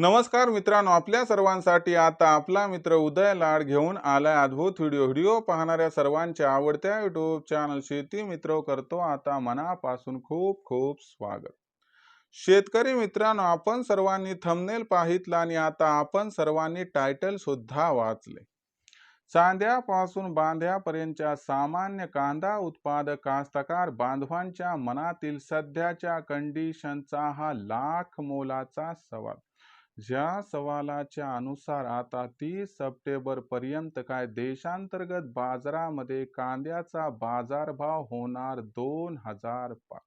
नमस्कार मित्रांनो आपल्या सर्वांसाठी आता आपला मित्र उदय लाड घेऊन आलाय अद्भुत व्हिडिओ. व्हिडिओ पाहणाऱ्या सर्वांच्या आवडत्या युट्यूब चॅनल शेती मित्र करतो आता मनापासून खूप खूप स्वागत. शेतकरी मित्रांनो आपण सर्वांनी थंबनेल पाहितला आणि आता आपण सर्वांनी टायटल सुद्धा वाचले. चांद्यापासून बांध्यापर्यंतच्या सामान्य कांदा उत्पादक कास्तकार बांधवांच्या मनातील सध्याच्या कंडिशनचा हा लाख मोलाचा सवाल. ज्या सवालाच्या अनुसार आता तीस सप्टेंबर पर्यंत काय देशांतर्गत बाजारामध्ये कांद्याचा बाजारभाव होणार दोन हजार पाच.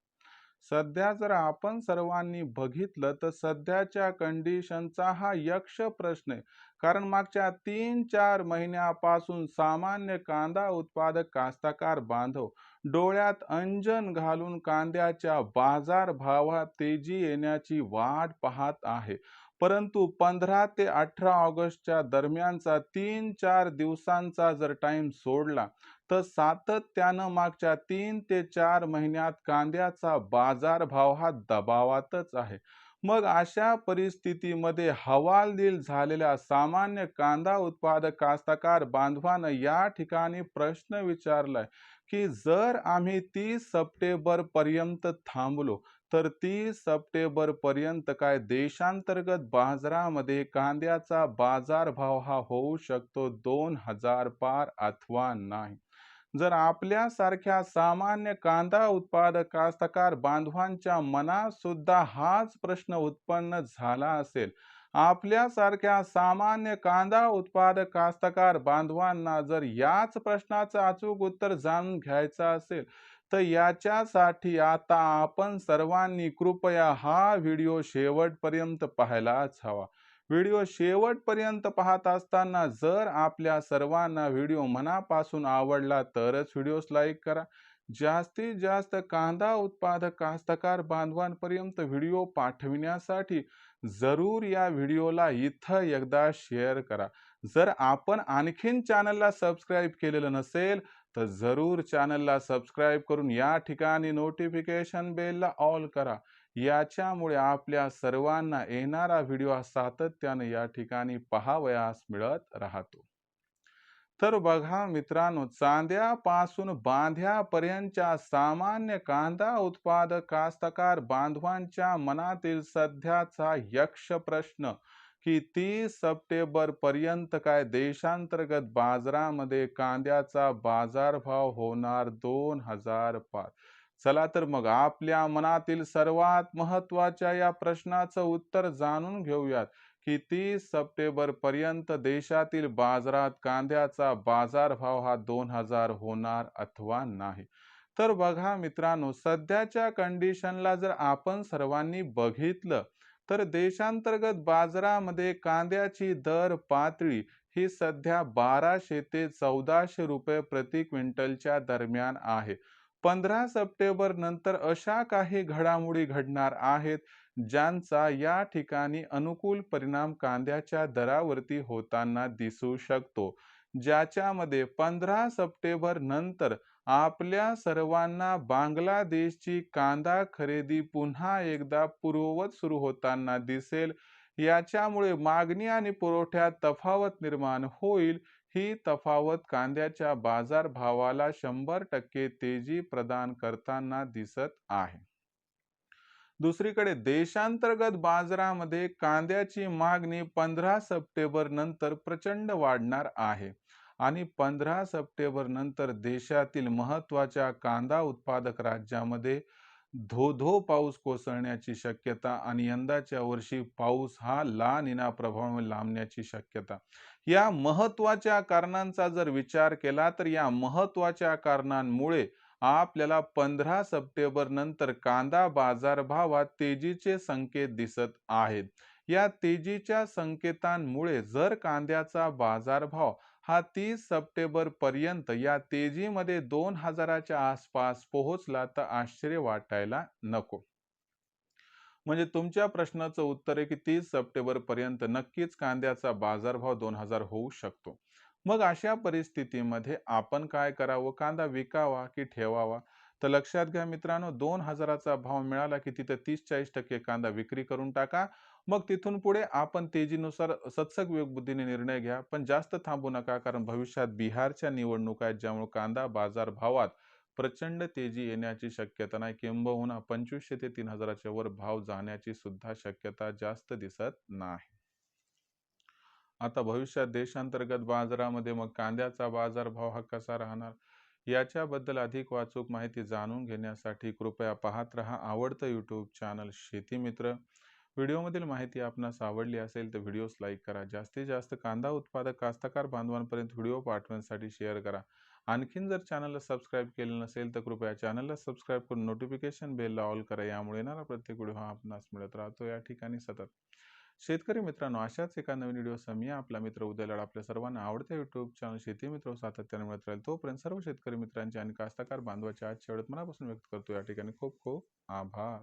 सध्या जर आपण सर्वांनी बघितलं तर सध्याच्या कंडिशनचा हा यक्ष प्रश्न आहे. कारण मागच्या तीन चार महिन्यापासून सामान्य कांदा उत्पादक कास्तकार बांधव डोळ्यात अंजन घालून कांद्याच्या बाजार भावात तेजी येण्याची वाट पाहत आहे. परंतु पंधरा ते अठरा ऑगस्टच्या दरम्यानचा तीन चार दिवसांचा जर टाइम सोडला तर सातत्यानं मागच्या तीन ते चार महिन्यात कांद्याचा बाजारभाव हा दबावातच आहे. मग अशा परिस्थितीमध्ये हवालदिल झालेल्या सामान्य कांदा उत्पादक कास्तकार बांधवानं या ठिकाणी प्रश्न विचारलाय की जर आम्ही तीस सप्टेंबर पर्यंत थांबलो तर तीस सप्टेंबर पर्यंत काय देशांतर्गत बाजारामध्ये कांद्याचा बाजारभाव हा होऊ शकतो दोन हजार पार अथवा नाही. जर आपल्यासारख्या सामान्य कांदा उत्पादक कास्तकार बांधवांच्या मनात सुद्धा हाच प्रश्न उत्पन्न झाला असेल आपल्यासारख्या सामान्य कांदा उत्पादक कास्तकार बांधवांना जर याच प्रश्नाचं अचूक उत्तर जाणून घ्यायचं असेल तर याच्यासाठी आता आपण सर्वांनी कृपया हा व्हिडिओ शेवटपर्यंत पाहायलाच हवा. व्हिडिओ शेवटपर्यंत पाहत असताना जर आपल्या सर्वांना व्हिडिओ मनापासून आवडला तरच व्हिडिओस लाईक करा. जास्तीत जास्त कांदा उत्पादक कास्तकार बांधवांपर्यंत व्हिडिओ पाठविण्यासाठी जरूर या व्हिडिओला इथं एकदा शेअर करा. जर आपण आणखीन चॅनलला सबस्क्राईब केलेलं नसेल तर जरूर चॅनलला सबस्क्राईब करून या ठिकाणी नोटिफिकेशन बेलला ऑल करा. याच्यामुळे आपल्या सर्वांना येणारा व्हिडिओ सातत्यानं या ठिकाणी पाहावयास मिळत राहतो. तर बघा मित्रांनो चांद्यापासून बांध्यापर्यंतच्या सामान्य कांदा उत्पादक कास्तकार बांधवांच्या मनातील सध्याचा यक्ष प्रश्न की तीस सप्टेंबर पर्यंत काय देशांतर्गत बाजारामध्ये कांद्याचा बाजारभाव होणार दोन हजार पाच? चला तर मग आपल्या मनातील सर्वात महत्त्वाच्या या प्रश्नाचं उत्तर जाणून घेऊयात की तीस सप्टेंबर पर्यंत देशातील बाजारात कांद्याचा बाजारभाव हा दोन हजार होणार अथवा नाही. तर बघा मित्रांनो सध्याच्या कंडिशनला जर आपण सर्वांनी बघितलं तर देशांतर्गत बाजारामध्ये कांद्याची दर पातळी ही सध्या बाराशे ते चौदाशे रुपये प्रति क्विंटलच्या दरम्यान आहे. पंधरा सप्टेंबर नंतर अशा काही घडामोडी घडणार आहेत ज्यांचा या ठिकाणी अनुकूल परिणाम कांद्याच्या दरावरती होताना दिसू शकतो. ज्याच्यामध्ये पंधरा सप्टेंबर नंतर आपल्या सर्वांना बांगलादेशची कांदा खरेदी पुन्हा एकदा पूर्ववत सुरू होताना दिसेल. याच्यामुळे मागणी आणि पुरवठ्यात तफावत निर्माण होईल ही तफावत कांद्याच्या बाजारभावाला शंभर टक्के तेजी प्रदान करताना दिसत आहे. दुसरीकडे देशांतर्गत बाजारामध्ये कांद्याची मागणी पंधरा सप्टेंबर नंतर प्रचंड वाढणार आहे आणि पंधरा सप्टेंबर नंतर देशातील महत्त्वाच्या कांदा उत्पादक राज्यामध्ये धो धो पाऊस कोसळण्याची शक्यता आणि यंदाच्या वर्षी पाऊस हा ला निना प्रभावामुळे लांबण्याची शक्यता. या महत्त्वाच्या कारणांचा जर विचार केला तर या महत्त्वाच्या कारणांमुळे आपल्याला पंधरा सप्टेंबर नंतर कांदा बाजारभावात तेजीचे संकेत दिसत आहेत. या तेजीच्या संकेतांमुळे जर कांद्याचा बाजारभाव हा तीस सप्टेंबर पर्यंत या तेजीमध्ये दोन हजाराच्या आसपास पोहोचला तर आश्चर्य वाटायला नको. म्हणजे तुमच्या प्रश्नाचं उत्तर आहे की तीस सप्टेंबर पर्यंत नक्कीच कांद्याचा बाजारभाव दोन हजार होऊ शकतो. मग अशा परिस्थितीमध्ये आपण काय करावं? कांदा विकावा की ठेवावा? तर लक्षात घ्या मित्रांनो दोन हजाराचा भाव मिळाला की तिथे तीस चाळीस टक्के कांदा विक्री करून टाका. मग तिथून पुढे आपण तेजीनुसार सत्सक योगबुद्धीने निर्णय घ्या पण जास्त थांबू नका कारण भविष्यात बिहारच्या निवडणुका आहेत ज्यामुळे कांदा बाजार भावात प्रचंड तेजी येण्याची शक्यता नाही. किंबहुना पंचवीसशे ते तीन हजाराच्या वर भाव जाण्याची सुद्धा शक्यता जास्त दिसत नाही. आता भविष्यात देशांतर्गत बाजारामध्ये मग कांद्याचा बाजारभाव हा कसा राहणार? याच्याबद्दल अधिक वाचूक माहिती जाणून घेण्यासाठी कृपया पाहत रहा आवडतं यूट्यूब चॅनल शेती मित्र. व्हिडिओमधील माहिती आपणास आवडली असेल तर व्हिडिओस लाईक करा. जास्तीत जास्त कांदा उत्पादक कास्तकार बांधवांपर्यंत व्हिडिओ पाठवण्यासाठी शेअर करा. आणखीन जर चॅनलला सबस्क्राईब केलं नसेल तर कृपया चॅनलला सबस्क्राईब करून नोटिफिकेशन बेलला ऑल करा. यामुळे येणारा प्रत्येक व्हिडिओ हा आपणास मिळत राहतो. या ठिकाणी सतत. शेतकरी मित्रांनो अशाच एका नवीन व्हिडिओ मी आपला मित्र उदयलाड आपल्या सर्वांना आवडत्या युट्यूब चॅनल शेती मित्र सातत्याने मिळत राहील. तोपर्यंत सर्व शेतकरी मित्रांचे आणि कास्तकार बांधवाच्या आजच्या वेळेत मनापासून व्यक्त करतो. या ठिकाणी खूप खूप आभार.